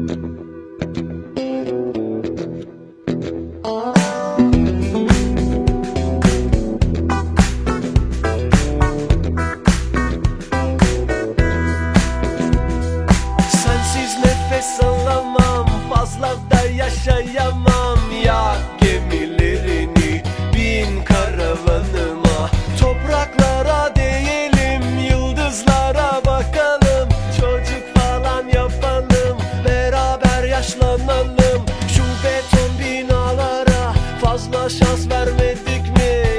Sensiz nefes alamam Fazla da yaşayamam Ya yaşlanalım Şu beton binalara fazla şans vermedik mi?